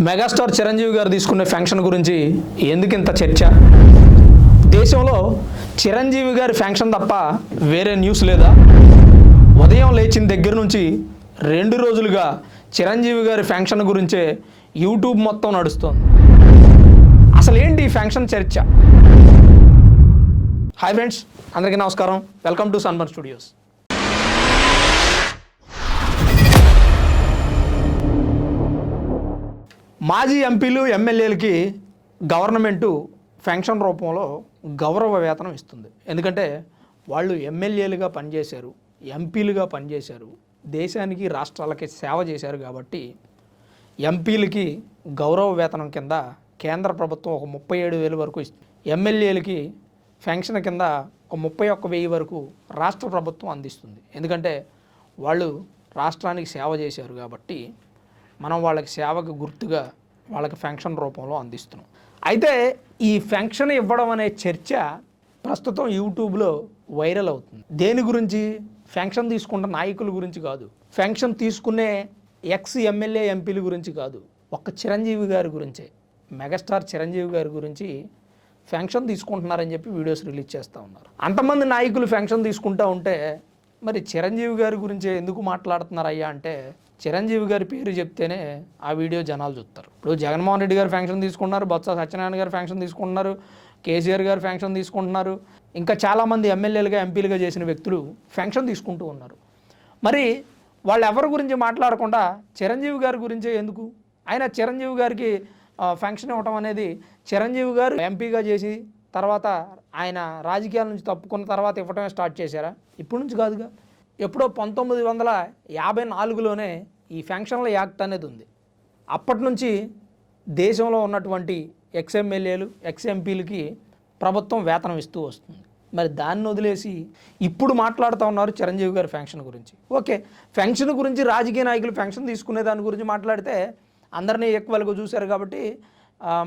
Megastar Chiranjeevi గారు తీసుకునే function గురించి ఎందుకింత చర్చ? దేశంలో చిరంజీవి గారి ఫ్యాంక్షన్ తప్ప వేరే న్యూస్ లేదా? ఉదయం లేచిన దగ్గర నుంచి రెండు రోజులుగా చిరంజీవి గారి ఫ్యాంక్షన్ గురించే యూట్యూబ్ మొత్తం నడుస్తోంది. అసలు ఏంటి ఈ ఫ్యాంక్షన్ చర్చ? హాయ్ ఫ్రెండ్స్ అందరికీ నమస్కారం. Welcome to sunburn studios. మాజీ ఎంపీలు ఎమ్మెల్యేలకి గవర్నమెంటు ఫెన్షన్ రూపంలో గౌరవ వేతనం ఇస్తుంది. ఎందుకంటే వాళ్ళు ఎమ్మెల్యేలుగా పనిచేశారు ఎంపీలుగా పనిచేశారు దేశానికి రాష్ట్రాలకి సేవ చేశారు కాబట్టి ఎంపీలకి గౌరవ వేతనం కింద కేంద్ర ప్రభుత్వం ఒక ముప్పై ఏడు వేలు వరకు ఇస్తుంది. ఎమ్మెల్యేలకి ఫెన్షన్ కింద ఒక ముప్పై ఒక్క వెయ్యి వరకు రాష్ట్ర ప్రభుత్వం అందిస్తుంది. ఎందుకంటే వాళ్ళు రాష్ట్రానికి సేవ చేశారు కాబట్టి మనం వాళ్ళకి సేవకు గుర్తుగా వాళ్ళకి ఫెంక్షన్ రూపంలో అందిస్తున్నాం. అయితే ఈ ఫెంక్షన్ ఇవ్వడం అనే చర్చ ప్రస్తుతం యూట్యూబ్లో వైరల్ అవుతుంది. దేని గురించి? ఫెంక్షన్ తీసుకున్న నాయకుల గురించి కాదు. ఫెంక్షన్ తీసుకునే ఎక్స్ ఎమ్మెల్యే ఎంపీల గురించి కాదు. ఒక్క చిరంజీవి గారి గురించే. మెగాస్టార్ చిరంజీవి గారి గురించి ఫెంక్షన్ తీసుకుంటున్నారని చెప్పి వీడియోస్ రిలీజ్ చేస్తూ ఉన్నారు. అంతమంది నాయకులు ఫెంక్షన్ తీసుకుంటూ ఉంటే మరి చిరంజీవి గారి గురించి ఎందుకు మాట్లాడుతున్నారయ్యా అంటే చిరంజీవి గారి పేరు చెప్తేనే ఆ వీడియో జనాలు చూస్తారు. ఇప్పుడు జగన్మోహన్ రెడ్డి గారు ఫ్యాంక్షన్ తీసుకున్నారు బొత్స సత్యనారాయణ గారు ఫ్యాంక్షన్ తీసుకుంటున్నారు కేసీఆర్ గారు ఫ్యాంక్షన్ తీసుకుంటున్నారు ఇంకా చాలామంది ఎమ్మెల్యేలుగా ఎంపీలుగా చేసిన వ్యక్తులు ఫ్యాంక్షన్ తీసుకుంటూ ఉన్నారు. మరి వాళ్ళు ఎవరి గురించి మాట్లాడకుండా చిరంజీవి గారి గురించే ఎందుకు? ఆయన చిరంజీవి గారికి ఫ్యాంక్షన్ ఫంక్షన్ ఇవ్వటం అనేది చిరంజీవి గారు ఎంపీగా చేసి తర్వాత ఆయన రాజకీయాల నుంచి తప్పుకున్న తర్వాత ఇవ్వటమే స్టార్ట్ చేశారా? ఇప్పటి నుంచి కాదుగా. ఎప్పుడో పంతొమ్మిది వందల యాభై నాలుగులోనే ఈ ఫంక్షన్ల యాక్ట్ అనేది ఉంది. అప్పటి నుంచి దేశంలో ఉన్నటువంటి ఎక్స్ ఎక్స్ఎంపీలకి ప్రభుత్వం వేతనం ఇస్తూ వస్తుంది. మరి దాన్ని వదిలేసి ఇప్పుడు మాట్లాడుతూ ఉన్నారు చిరంజీవి గారి ఫంక్షన్ గురించి. ఓకే ఫంక్షన్ గురించి రాజకీయ నాయకులు ఫంక్షన్ తీసుకునే దాని గురించి మాట్లాడితే అందరినీ ఈక్వల్గా చూశారు కాబట్టి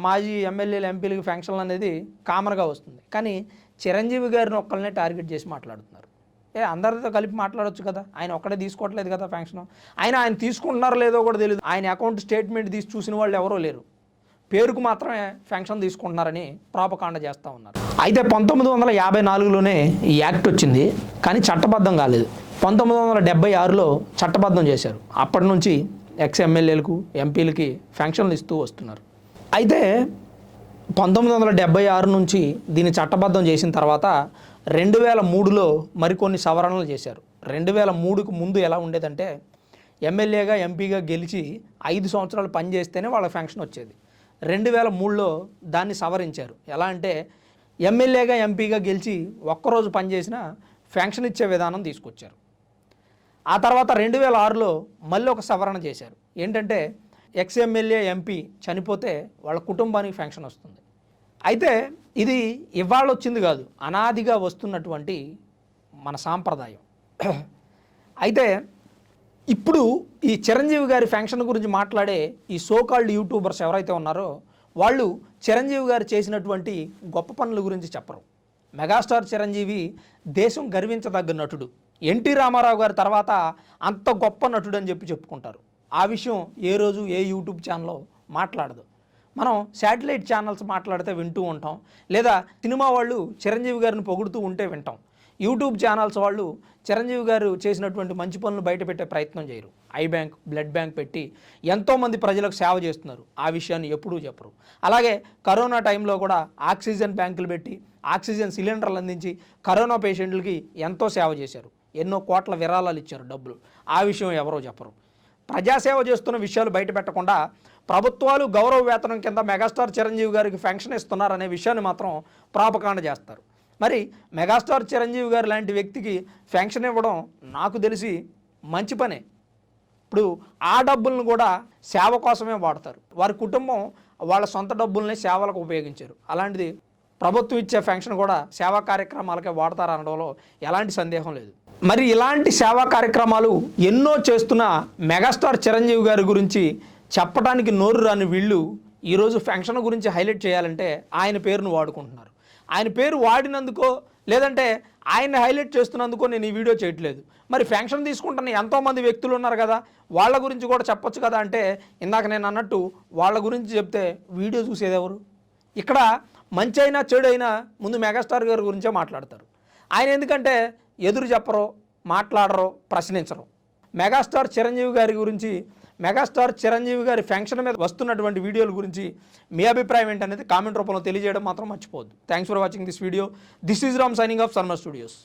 మాజీ ఎమ్మెల్యేలు ఎంపీలకి ఫంక్షన్లు అనేది కామన్గా వస్తుంది. కానీ చిరంజీవి గారిని ఒక్కళ్ళనే టార్గెట్ చేసి మాట్లాడుతున్నారు. ఏ అందరితో కలిపి మాట్లాడొచ్చు కదా. ఆయన ఒక్కడే తీసుకోవట్లేదు కదా ఫ్యాంక్షన్ ఆయన ఆయన తీసుకుంటున్నారో లేదో కూడా తెలియదు ఆయన అకౌంట్ స్టేట్మెంట్ తీసి చూసిన వాళ్ళు ఎవరో లేరు. పేరుకు మాత్రమే ఫ్యాంక్షన్ తీసుకుంటున్నారని ప్రాపకాండ చేస్తూ ఉన్నారు. అయితే పంతొమ్మిది వందల యాభై నాలుగులోనే ఈ యాక్ట్ వచ్చింది. కానీ చట్టబద్ధం కాలేదు. పంతొమ్మిది వందల డెబ్బై ఆరులో చట్టబద్ధం చేశారు. అప్పటి నుంచి ఎక్స్ ఎమ్మెల్యేలకు ఎంపీలకి ఫ్యాంక్షన్లు ఇస్తూ వస్తున్నారు. అయితే పంతొమ్మిది వందల డెబ్బై ఆరు నుంచి దీన్ని చట్టబద్ధం చేసిన తర్వాత రెండు వేల మూడులో మరికొన్ని సవరణలు చేశారు. రెండు వేల మూడుకు ముందు ఎలా ఉండేదంటే ఎమ్మెల్యేగా ఎంపీగా గెలిచి ఐదు సంవత్సరాలు పనిచేస్తేనే వాళ్ళ ఫంక్షన్ వచ్చేది. రెండు వేల మూడులో దాన్ని సవరించారు. ఎలా అంటే ఎమ్మెల్యేగా ఎంపీగా గెలిచి ఒక్కరోజు పనిచేసినా ఫ్యాంక్షన్ ఇచ్చే విధానం తీసుకొచ్చారు. ఆ తర్వాత రెండు వేల ఆరులో మళ్ళీ ఒక సవరణ చేశారు. ఏంటంటే ఎక్స్ ఎమ్మెల్యే ఎంపీ చనిపోతే వాళ్ళ కుటుంబానికి ఫంక్షన్ వస్తుంది. అయితే ఇది ఇవాళ వచ్చింది కాదు అనాదిగా వస్తున్నటువంటి మన సాంప్రదాయం. అయితే ఇప్పుడు ఈ చిరంజీవి గారి ఫంక్షన్ గురించి మాట్లాడే ఈ సోకాల్డ్ యూట్యూబర్స్ ఎవరైతే ఉన్నారో వాళ్ళు చిరంజీవి గారు చేసినటువంటి గొప్ప పనుల గురించి చెప్పరు. మెగాస్టార్ చిరంజీవి దేశం గర్వించదగ్గ నటుడు. ఎన్టీ రామారావు గారి తర్వాత అంత గొప్ప నటుడు అని చెప్పి చెప్పుకుంటారు. ఆ విషయం ఏ రోజు ఏ యూట్యూబ్ ఛానల్లో మాట్లాడదు. మనం శాటిలైట్ ఛానల్స్ మాట్లాడితే వింటూ ఉంటాం. లేదా సినిమా వాళ్ళు చిరంజీవి గారిని పొగుడుతూ ఉంటే వింటాం. యూట్యూబ్ ఛానల్స్ వాళ్ళు చిరంజీవి గారు చేసినటువంటి మంచి పనులు బయటపెట్టే ప్రయత్నం చేయరు. ఐ బ్యాంక్ బ్లడ్ బ్యాంక్ పెట్టి ఎంతోమంది ప్రజలకు సేవ చేస్తున్నారు. ఆ విషయాన్ని ఎప్పుడూ చెప్పరు. అలాగే కరోనా టైంలో కూడా ఆక్సిజన్ బ్యాంకులు పెట్టి ఆక్సిజన్ సిలిండర్లు అందించి కరోనా పేషెంట్లకి ఎంతో సేవ చేశారు. ఎన్నో కోట్ల విరాళాలు ఇచ్చారు డబ్బులు. ఆ విషయం ఎవరో చెప్పరు. ప్రజాసేవ చేస్తున్న విషయాలు బయట పెట్టకుండా ప్రభుత్వాలు గౌరవ వేతనం కింద మెగాస్టార్ చిరంజీవి గారికి ఫంక్షన్ ఇస్తున్నారనే విషయాన్ని మాత్రం ప్రాపకాండ చేస్తారు. మరి మెగాస్టార్ చిరంజీవి గారు లాంటి వ్యక్తికి ఫెన్షన్ ఇవ్వడం నాకు తెలిసి మంచి పనే. ఇప్పుడు ఆ డబ్బులను కూడా సేవ కోసమే వాడతారు. వారి కుటుంబం వాళ్ళ సొంత డబ్బుల్ని సేవలకు ఉపయోగించారు. అలాంటిది ప్రభుత్వం ఇచ్చే ఫంక్షన్ కూడా సేవా కార్యక్రమాలకే వాడతారు అనడంలో ఎలాంటి సందేహం లేదు. మరి ఇలాంటి సేవా కార్యక్రమాలు ఎన్నో చేస్తున్న మెగాస్టార్ చిరంజీవి గారి గురించి చెప్పడానికి నోరు రాని వీళ్ళు ఈరోజు ఫంక్షన్ గురించి హైలైట్ చేయాలంటే ఆయన పేరును వాడుకుంటున్నారు. ఆయన పేరు వాడినందుకో లేదంటే ఆయన హైలైట్ చేస్తున్నందుకో నేను ఈ వీడియో చేయట్లేదు. మరి ఫ్యాంక్షన్ తీసుకుంటున్న ఎంతోమంది వ్యక్తులు ఉన్నారు కదా వాళ్ళ గురించి కూడా చెప్పొచ్చు కదా అంటే ఇందాక నేను అన్నట్టు వాళ్ళ గురించి చెప్తే వీడియో చూసేది ఎవరు? ఇక్కడ మంచి అయినా చెడు అయినా ముందు మెగాస్టార్ గారి గురించే మాట్లాడతారు. ఆయన ఎందుకంటే ఎదురు చెప్పరు మాట్లాడరు ప్రశ్నించరు. మెగాస్టార్ చిరంజీవి గారి గురించి మెగాస్టార్ చిరంజీవి గారి ఫంక్షన్ మీద వస్తున్నటువంటి వీడియోల గురించి మీ అభిప్రాయం ఏంటనేది కామెంట్ రూపంలో తెలియజేయడం మాత్రం మర్చిపోవద్దు. Thanks for watching this video this is Ram signing off Sarma studios